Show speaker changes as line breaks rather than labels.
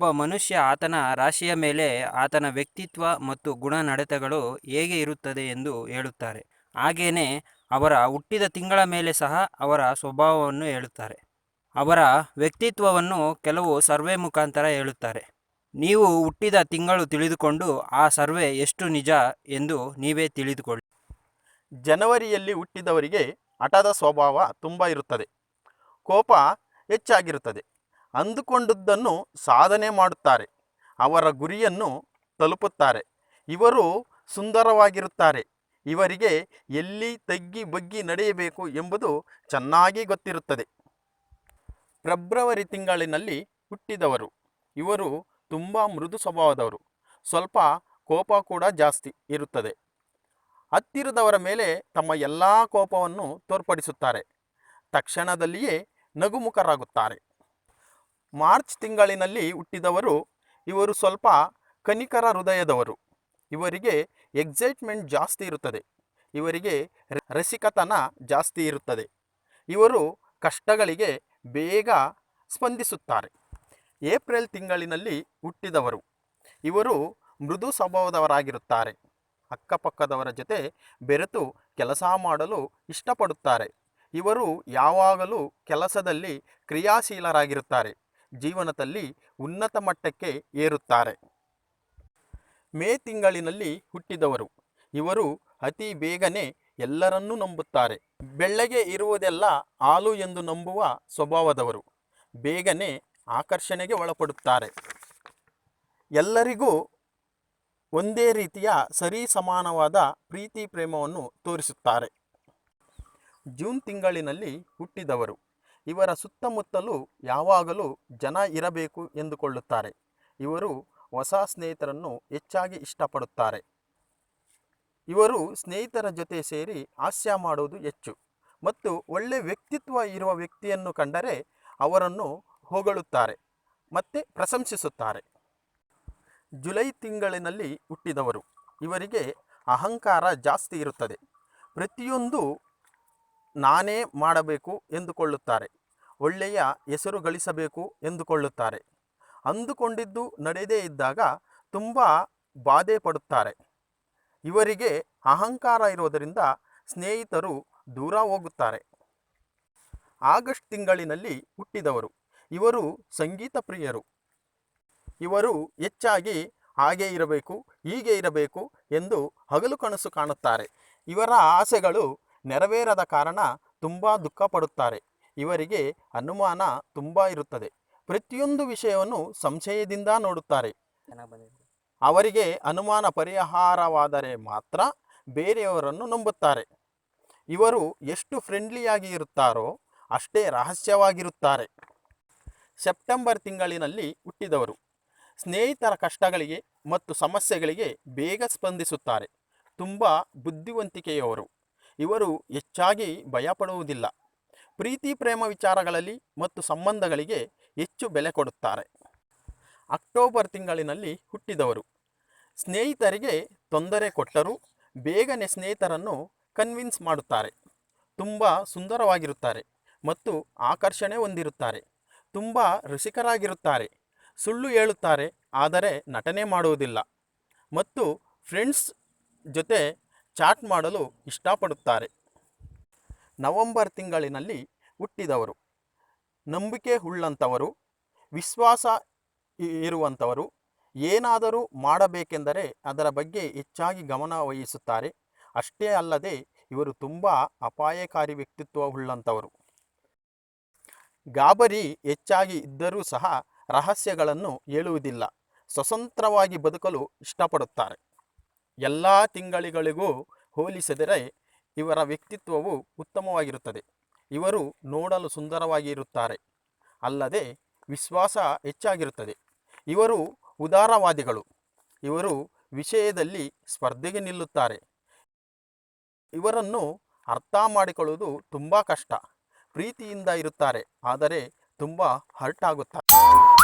ಒಬ್ಬ ಮನುಷ್ಯ ಆತನ ರಾಶಿಯ ಮೇಲೆ ಆತನ ವ್ಯಕ್ತಿತ್ವ ಮತ್ತು ಗುಣನಡತೆಗಳು ಹೇಗೆ ಇರುತ್ತದೆ ಎಂದು ಹೇಳುತ್ತಾರೆ. ಹಾಗೆಯೇ ಅವರ ಹುಟ್ಟಿದ ತಿಂಗಳ ಮೇಲೆ ಸಹ ಅವರ ಸ್ವಭಾವವನ್ನು ಹೇಳುತ್ತಾರೆ. ಅವರ ವ್ಯಕ್ತಿತ್ವವನ್ನು ಕೆಲವು ಸರ್ವೆ ಮುಖಾಂತರ ಹೇಳುತ್ತಾರೆ. ನೀವು ಹುಟ್ಟಿದ ತಿಂಗಳು ತಿಳಿದುಕೊಂಡು ಆ ಸರ್ವೆ ಎಷ್ಟು ನಿಜ ಎಂದು ನೀವೇ ತಿಳಿದುಕೊಳ್ಳಿ.
ಜನವರಿಯಲ್ಲಿ ಹುಟ್ಟಿದವರಿಗೆ ಹಠದ ಸ್ವಭಾವ ತುಂಬ ಇರುತ್ತದೆ. ಕೋಪ ಹೆಚ್ಚಾಗಿರುತ್ತದೆ. ಅಂದುಕೊಂಡದ್ದನ್ನು ಸಾಧನೆ ಮಾಡುತ್ತಾರೆ. ಅವರ ಗುರಿಯನ್ನು ತಲುಪುತ್ತಾರೆ. ಇವರು ಸುಂದರವಾಗಿರುತ್ತಾರೆ. ಇವರಿಗೆ ಎಲ್ಲಿ ತಗ್ಗಿ ಬಗ್ಗಿ ನಡೆಯಬೇಕು ಎಂಬುದು ಚೆನ್ನಾಗಿ ಗೊತ್ತಿರುತ್ತದೆ. ಫೆಬ್ರವರಿ ತಿಂಗಳಿನಲ್ಲಿ ಹುಟ್ಟಿದವರು. ಇವರು ತುಂಬ ಮೃದು ಸ್ವಭಾವದವರು. ಸ್ವಲ್ಪ ಕೋಪ ಕೂಡ ಜಾಸ್ತಿ ಇರುತ್ತದೆ. ಹತ್ತಿರದವರ ಮೇಲೆ ತಮ್ಮ ಎಲ್ಲ ಕೋಪವನ್ನು ತೋರ್ಪಡಿಸುತ್ತಾರೆ. ತಕ್ಷಣದಲ್ಲಿಯೇ ನಗುಮುಖರಾಗುತ್ತಾರೆ. ಮಾರ್ಚ್ ತಿಂಗಳಿನಲ್ಲಿ ಹುಟ್ಟಿದವರು ಇವರು ಸ್ವಲ್ಪ ಕನಿಕರ ಹೃದಯದವರು. ಇವರಿಗೆ ಎಕ್ಸೈಟ್ಮೆಂಟ್ ಜಾಸ್ತಿ ಇರುತ್ತದೆ. ಇವರಿಗೆ ರಸಿಕತನ ಜಾಸ್ತಿ ಇರುತ್ತದೆ. ಇವರು ಕಷ್ಟಗಳಿಗೆ ಬೇಗ ಸ್ಪಂದಿಸುತ್ತಾರೆ. ಏಪ್ರಿಲ್ ತಿಂಗಳಿನಲ್ಲಿ ಹುಟ್ಟಿದವರು. ಇವರು ಮೃದು ಸ್ವಭಾವದವರಾಗಿರುತ್ತಾರೆ. ಅಕ್ಕಪಕ್ಕದವರ ಜೊತೆ ಬೆರೆತು ಕೆಲಸ ಮಾಡಲು ಇಷ್ಟಪಡುತ್ತಾರೆ. ಇವರು ಯಾವಾಗಲೂ ಕೆಲಸದಲ್ಲಿ ಕ್ರಿಯಾಶೀಲರಾಗಿರುತ್ತಾರೆ. ಜೀವನದಲ್ಲಿ ಉನ್ನತ ಮಟ್ಟಕ್ಕೆ ಏರುತ್ತಾರೆ. ಮೇ ತಿಂಗಳಿನಲ್ಲಿ ಹುಟ್ಟಿದವರು. ಇವರು ಅತಿ ಬೇಗನೆ ಎಲ್ಲರನ್ನೂ ನಂಬುತ್ತಾರೆ. ಬೆಳ್ಳಗೆ ಇರುವುದೆಲ್ಲ ಹಾಲು ಎಂದು ನಂಬುವ ಸ್ವಭಾವದವರು. ಬೇಗನೆ ಆಕರ್ಷಣೆಗೆ ಒಳಪಡುತ್ತಾರೆ. ಎಲ್ಲರಿಗೂ ಒಂದೇ ರೀತಿಯ ಸರಿ ಸಮಾನವಾದ ಪ್ರೀತಿ ಪ್ರೇಮವನ್ನು ತೋರಿಸುತ್ತಾರೆ. ಜೂನ್ ತಿಂಗಳಿನಲ್ಲಿ ಹುಟ್ಟಿದವರು. ಇವರ ಸುತ್ತಮುತ್ತಲೂ ಯಾವಾಗಲೂ ಜನ ಇರಬೇಕು ಎಂದುಕೊಳ್ಳುತ್ತಾರೆ. ಇವರು ಹೊಸ ಸ್ನೇಹಿತರನ್ನು ಹೆಚ್ಚಾಗಿ ಇಷ್ಟಪಡುತ್ತಾರೆ. ಇವರು ಸ್ನೇಹಿತರ ಜೊತೆ ಸೇರಿ ಹಾಸ್ಯ ಮಾಡುವುದು ಹೆಚ್ಚು ಮತ್ತು ಒಳ್ಳೆ ವ್ಯಕ್ತಿತ್ವ ಇರುವ ವ್ಯಕ್ತಿಯನ್ನು ಕಂಡರೆ ಅವರನ್ನು ಹೊಗಳುತ್ತಾರೆ ಮತ್ತು ಪ್ರಶಂಸಿಸುತ್ತಾರೆ. ಜುಲೈ ತಿಂಗಳಿನಲ್ಲಿ ಹುಟ್ಟಿದವರು. ಇವರಿಗೆ ಅಹಂಕಾರ ಜಾಸ್ತಿ ಇರುತ್ತದೆ. ಪ್ರತಿಯೊಂದು ನಾನೇ ಮಾಡಬೇಕು ಎಂದುಕೊಳ್ಳುತ್ತಾರೆ. ಒಳ್ಳೆಯ ಹೆಸರು ಗಳಿಸಬೇಕು ಎಂದುಕೊಳ್ಳುತ್ತಾರೆ. ಅಂದುಕೊಂಡಿದ್ದು ನಡೆಯದೇ ಇದ್ದಾಗ ತುಂಬ ಬಾಧೆ ಪಡುತ್ತಾರೆ. ಇವರಿಗೆ ಅಹಂಕಾರ ಇರುವುದರಿಂದ ಸ್ನೇಹಿತರು ದೂರ ಹೋಗುತ್ತಾರೆ. ಆಗಸ್ಟ್ ತಿಂಗಳಿನಲ್ಲಿ ಹುಟ್ಟಿದವರು. ಇವರು ಸಂಗೀತ ಪ್ರಿಯರು. ಇವರು ಹೆಚ್ಚಾಗಿ ಹಾಗೆ ಇರಬೇಕು, ಹೀಗೆ ಇರಬೇಕು ಎಂದು ಹಗಲು ಕನಸು ಕಾಣುತ್ತಾರೆ. ಇವರ ಆಸೆಗಳು ನೆರವೇರದ ಕಾರಣ ತುಂಬ ದುಃಖ ಪಡುತ್ತಾರೆ. ಇವರಿಗೆ ಅನುಮಾನ ತುಂಬ ಇರುತ್ತದೆ. ಪ್ರತಿಯೊಂದು ವಿಷಯವನ್ನು ಸಂಶಯದಿಂದ ನೋಡುತ್ತಾರೆ. ಅವರಿಗೆ ಅನುಮಾನ ಪರಿಹಾರವಾದರೆ ಮಾತ್ರ ಬೇರೆಯವರನ್ನು ನಂಬುತ್ತಾರೆ. ಇವರು ಎಷ್ಟು ಫ್ರೆಂಡ್ಲಿಯಾಗಿ ಇರುತ್ತಾರೋ ಅಷ್ಟೇ ರಹಸ್ಯವಾಗಿರುತ್ತಾರೆ. ಸೆಪ್ಟೆಂಬರ್ ತಿಂಗಳಿನಲ್ಲಿ ಹುಟ್ಟಿದವರು. ಸ್ನೇಹಿತರ ಕಷ್ಟಗಳಿಗೆ ಮತ್ತು ಸಮಸ್ಯೆಗಳಿಗೆ ಬೇಗ ಸ್ಪಂದಿಸುತ್ತಾರೆ. ತುಂಬ ಬುದ್ಧಿವಂತಿಕೆಯವರು. ಇವರು ಹೆಚ್ಚಾಗಿ ಭಯಪಡುವುದಿಲ್ಲ. ಪ್ರೀತಿ, ಪ್ರೇಮ ವಿಚಾರಗಳಲ್ಲಿ ಮತ್ತು ಸಂಬಂಧಗಳಿಗೆ ಹೆಚ್ಚು ಬೆಲೆ ಕೊಡುತ್ತಾರೆ. ಅಕ್ಟೋಬರ್ ತಿಂಗಳಿನಲ್ಲಿ ಹುಟ್ಟಿದವರು. ಸ್ನೇಹಿತರಿಗೆ ತೊಂದರೆ ಕೊಟ್ಟರೂ ಬೇಗನೆ ಸ್ನೇಹಿತರನ್ನು ಕನ್ವಿನ್ಸ್ ಮಾಡುತ್ತಾರೆ. ತುಂಬ ಸುಂದರವಾಗಿರುತ್ತಾರೆ ಮತ್ತು ಆಕರ್ಷಣೆ ಹೊಂದಿರುತ್ತಾರೆ. ತುಂಬ ರಸಿಕರಾಗಿರುತ್ತಾರೆ ಸುಳ್ಳು ಹೇಳುತ್ತಾರೆ, ಆದರೆ ನಟನೆ ಮಾಡುವುದಿಲ್ಲ. ಮತ್ತು ಫ್ರೆಂಡ್ಸ್ ಜೊತೆ ಚಾಟ್ ಮಾಡಲು ಇಷ್ಟಪಡುತ್ತಾರೆ. ನವೆಂಬರ್ ತಿಂಗಳಿನಲ್ಲಿ ಹುಟ್ಟಿದವರು, ನಂಬಿಕೆ ಉಳ್ಳಂಥವರು, ವಿಶ್ವಾಸ ಇರುವಂಥವರು ಏನಾದರೂ ಮಾಡಬೇಕೆಂದರೆ ಅದರ ಬಗ್ಗೆ ಹೆಚ್ಚಾಗಿ ಗಮನ ವಹಿಸುತ್ತಾರೆ. ಅಷ್ಟೇ ಅಲ್ಲದೆ ಇವರು ತುಂಬ ಅಪಾಯಕಾರಿ ವ್ಯಕ್ತಿತ್ವ ಉಳ್ಳಂಥವರು. ಗಾಬರಿ ಹೆಚ್ಚಾಗಿ ಇದ್ದರೂ ಸಹ ರಹಸ್ಯಗಳನ್ನು ಹೇಳುವುದಿಲ್ಲ. ಸ್ವತಂತ್ರವಾಗಿ ಬದುಕಲು ಇಷ್ಟಪಡುತ್ತಾರೆ. ಎಲ್ಲ ತಿಂಗಳಿಗಳಿಗೂ ಹೋಲಿಸಿದರೆ ಇವರ ವ್ಯಕ್ತಿತ್ವವು ಉತ್ತಮವಾಗಿರುತ್ತದೆ. ಇವರು ನೋಡಲು ಸುಂದರವಾಗಿ ಇರುತ್ತಾರೆ ಅಲ್ಲದೆ ವಿಶ್ವಾಸ ಹೆಚ್ಚಾಗಿರುತ್ತದೆ. ಇವರು ಉದಾರವಾದಿಗಳು. ಇವರು ವಿಷಯದಲ್ಲಿ ಸ್ಪರ್ಧೆಗೆ ನಿಲ್ಲುತ್ತಾರೆ. ಇವರನ್ನು ಅರ್ಥ ಮಾಡಿಕೊಳ್ಳುವುದು ತುಂಬ ಕಷ್ಟ. ಪ್ರೀತಿಯಿಂದ ಇರುತ್ತಾರೆ. ಆದರೆ ತುಂಬ ಹರ್ಟ್ ಆಗುತ್ತಾರೆ.